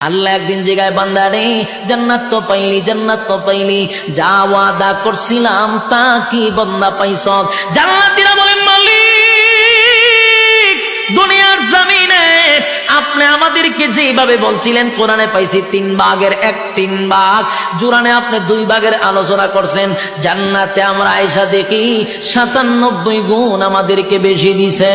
আল্লাহ একদিন জায়গায় বান্দারে জান্নাত তো পাইলি, জান্নাত তো পাইলি, যা ওয়াদা করছিলাম তা কি বন্দা পাইছ? জান্নাতীরা বলেন, মালিক, দুনিয়ার জমিনে আপনি আমাদেরকে যেভাবে বলছিলেন, কোরআনে পাইছি তিন ভাগের এক, তিন ভাগ। জুরানে আপনি দুই ভাগের আলোচনা করছেন। জান্নাতে আমরা আয়সা দেখি, সাতানব্বই গুণ আমাদেরকে বেশি দিছে।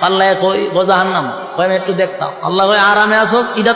পাল্লায় কই গজাহার নাম কই আমি একটু দেখতাম আল্লাহ কই আরামে আসো এটা